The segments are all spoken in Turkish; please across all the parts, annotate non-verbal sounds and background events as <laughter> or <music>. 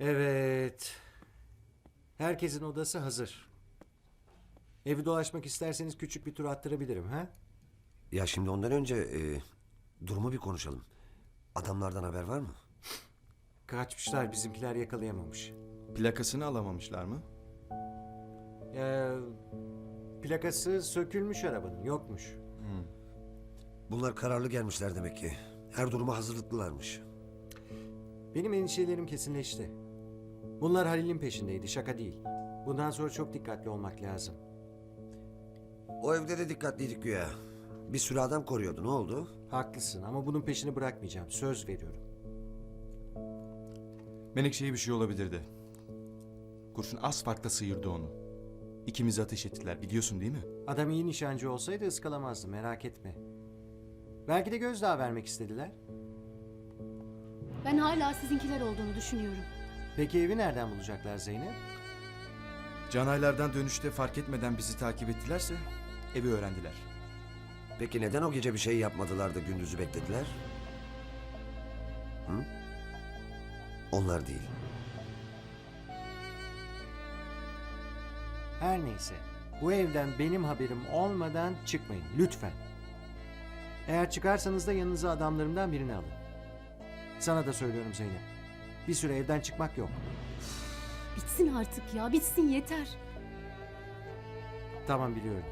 Evet. Herkesin odası hazır. Evi dolaşmak isterseniz küçük bir tur attırabilirim ha? Ya şimdi ondan önce e, durumu bir konuşalım. Adamlardan haber var mı? Kaçmışlar bizimkiler yakalayamamış. Plakasını alamamışlar mı? Ee, plakası sökülmüş arabanın yokmuş. Bunlar kararlı gelmişler demek ki. Her duruma hazırlıklılarmış. Benim endişelerim kesinleşti. Bunlar Halil'in peşindeydi şaka değil. Bundan sonra çok dikkatli olmak lazım. O evde de dikkatliydik güya. Bir sürü adam koruyordu. Ne oldu? Haklısın ama bunun peşini bırakmayacağım. Söz veriyorum. Menekşe'ye bir şey olabilirdi. Kurşun az farkla sıyırdı onu. İkimizi ateş ettiler biliyorsun değil mi? Adam iyi nişancı olsaydı ıskalamazdı merak etme. Belki de gözdağı vermek istediler. Ben hala sizinkiler olduğunu düşünüyorum. Peki evi nereden bulacaklar Zeynep? Canaylardan dönüşte fark etmeden bizi takip ettilerse evi öğrendiler. Peki neden o gece bir şey yapmadılar da gündüzü beklediler? Hı? Onlar değil. Her neyse. Bu evden benim haberim olmadan çıkmayın lütfen. Eğer çıkarsanız da yanınıza adamlarımdan birini alın. Sana da söylüyorum Zeynep. Bir süre evden çıkmak yok. Bitsin artık ya, bitsin yeter. Tamam biliyorum.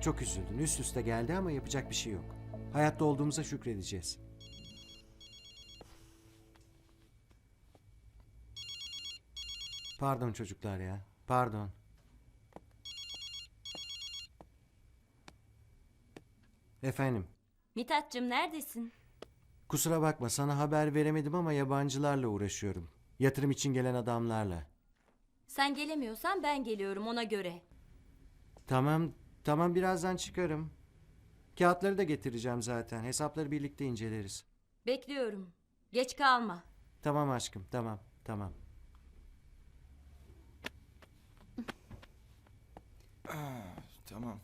Çok üzüldün. Üst üste geldi ama yapacak bir şey yok. Hayatta olduğumuza şükredeceğiz. Pardon çocuklar ya. Pardon. Efendim. Mithat'cığım neredesin? Kusura bakma sana haber veremedim ama yabancılarla uğraşıyorum. Yatırım için gelen adamlarla. Sen gelemiyorsan ben geliyorum ona göre. Tamam, tamam birazdan çıkarım. Kağıtları da getireceğim zaten. Hesapları birlikte inceleriz. Bekliyorum. Geç kalma. Tamam aşkım, tamam, tamam. Tamam.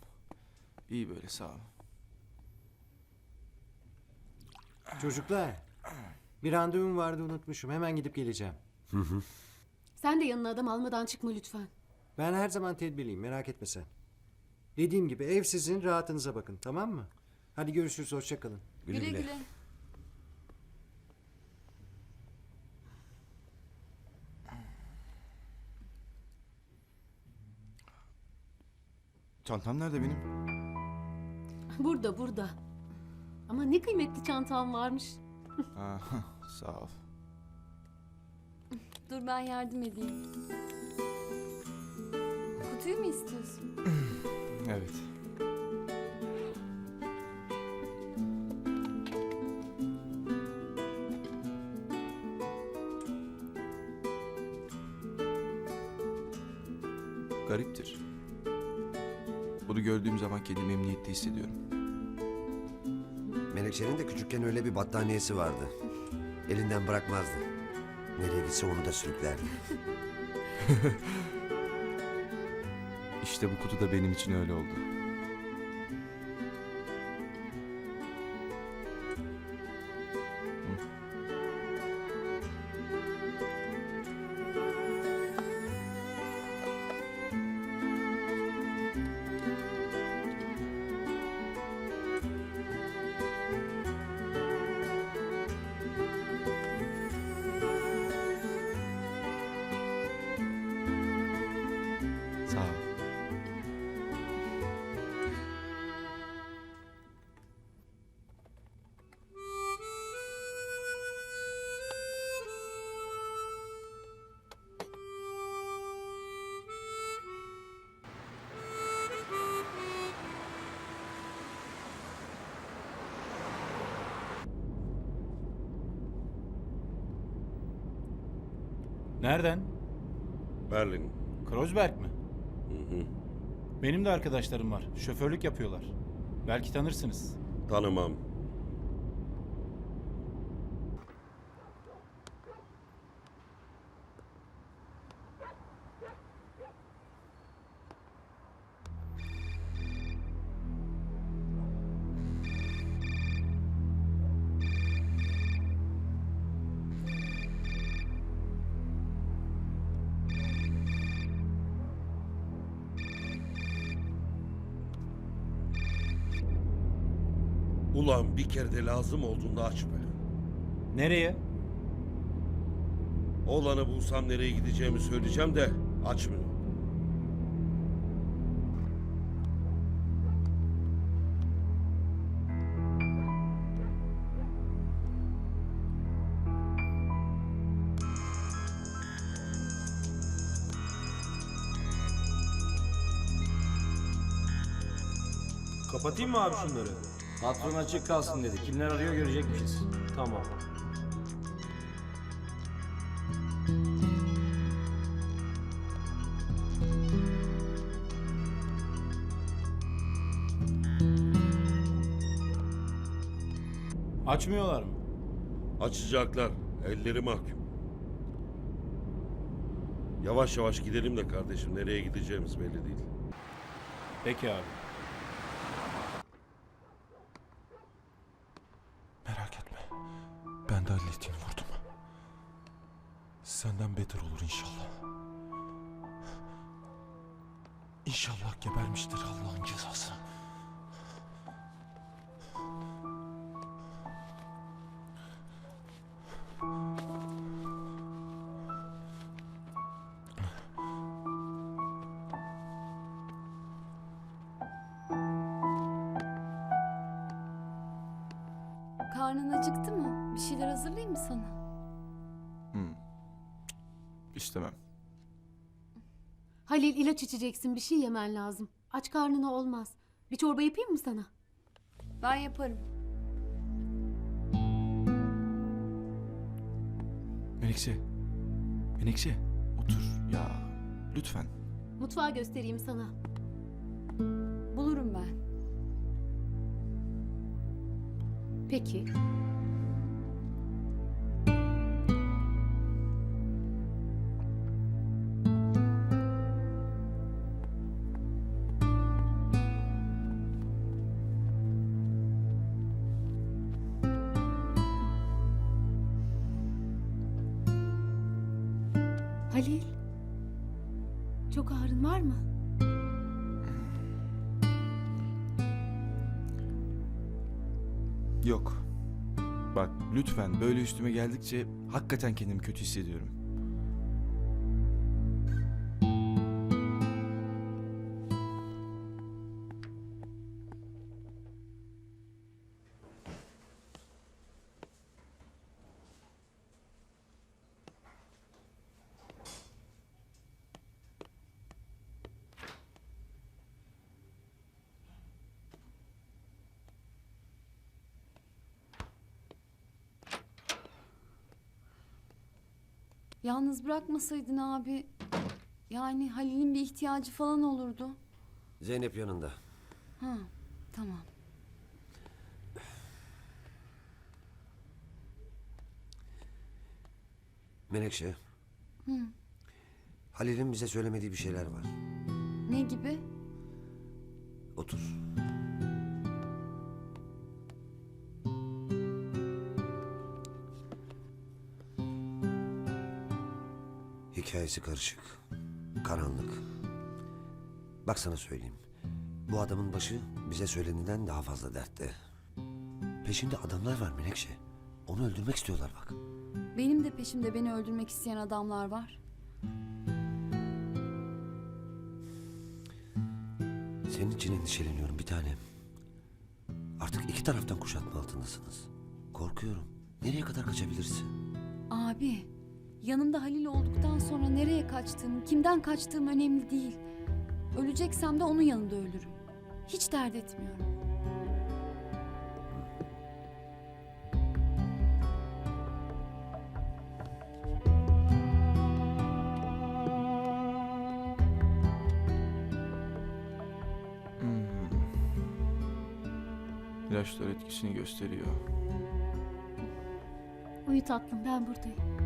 İyi böyle sağ ol. Çocuklar, bir randevum vardı unutmuşum. Hemen gidip geleceğim. Sen de yanına adam almadan çıkma lütfen. Ben her zaman tedbirliyim, merak etme sen. Dediğim gibi ev sizin, rahatınıza bakın, tamam mı? Hadi görüşürüz, hoşça kalın. Güle güle. Çantam nerede benim? Burada, burada. Ama ne kıymetli çantam varmış. <laughs> Ha, sağ ol. Dur ben yardım edeyim. Kutuyu mu istiyorsun? <clears throat> Evet. Gariptir. Bunu gördüğüm zaman kendimi emniyette hissediyorum. Menekşe'nin de küçükken öyle bir battaniyesi vardı. Elinden bırakmazdı. Nereye gitse onu da sürüklerdi. <laughs> İşte bu kutu da benim için öyle oldu. Nereden? Berlin. Kreuzberg mi? Benim de arkadaşlarım var. Şoförlük yapıyorlar. Belki tanırsınız. Tanımam. Ulan bir kere de lazım olduğunda aç be. Nereye? Oğlanı bulsam nereye gideceğimi söyleyeceğim de açmıyor. Kapatayım mı abi şunları? Patron açık kalsın dedi. Kimler arıyor görecekmişiz. Tamam. Açmıyorlar mı? Açacaklar. Elleri mahkum. Yavaş yavaş gidelim de kardeşim nereye gideceğimiz belli değil. Peki abi. De hallettiğini vurdum. Senden beter olur inşallah. İnşallah gebermiştir Allah'ın cezası. Karnın acıktı mı? Bir şeyler hazırlayayım mı sana? İstemem. Halil ilaç içeceksin bir şey yemen lazım. Aç karnına olmaz. Bir çorba yapayım mı sana? Ben yaparım. Menekşe. Menekşe. Otur ya. Lütfen. Mutfağı göstereyim sana. Bulurum ben. Peki. Halil. Çok ağrın var mı? Yok. Bak lütfen böyle üstüme geldikçe hakikaten kendimi kötü hissediyorum. Yalnız bırakmasaydın abi. Yani Halil'in bir ihtiyacı falan olurdu. Zeynep yanında. Ha, tamam. Menekşe. Halil'in bize söylemediği bir şeyler var. Ne gibi? Otur. Hikayesi karışık. Karanlık. Bak sana söyleyeyim. Bu adamın başı bize söylenenden daha fazla dertte. Peşinde adamlar var Menekşe. Onu öldürmek istiyorlar bak. Benim de peşimde beni öldürmek isteyen adamlar var. Senin için endişeleniyorum bir tanem. Artık iki taraftan kuşatma altındasınız. Korkuyorum. Nereye kadar kaçabilirsin? Abi, yanımda Halil olduktan sonra nereye kaçtığım, kimden kaçtığım önemli değil. Öleceksem de onun yanında ölürüm. Hiç dert etmiyorum. İlaçlar etkisini gösteriyor. Uyu tatlım ben buradayım.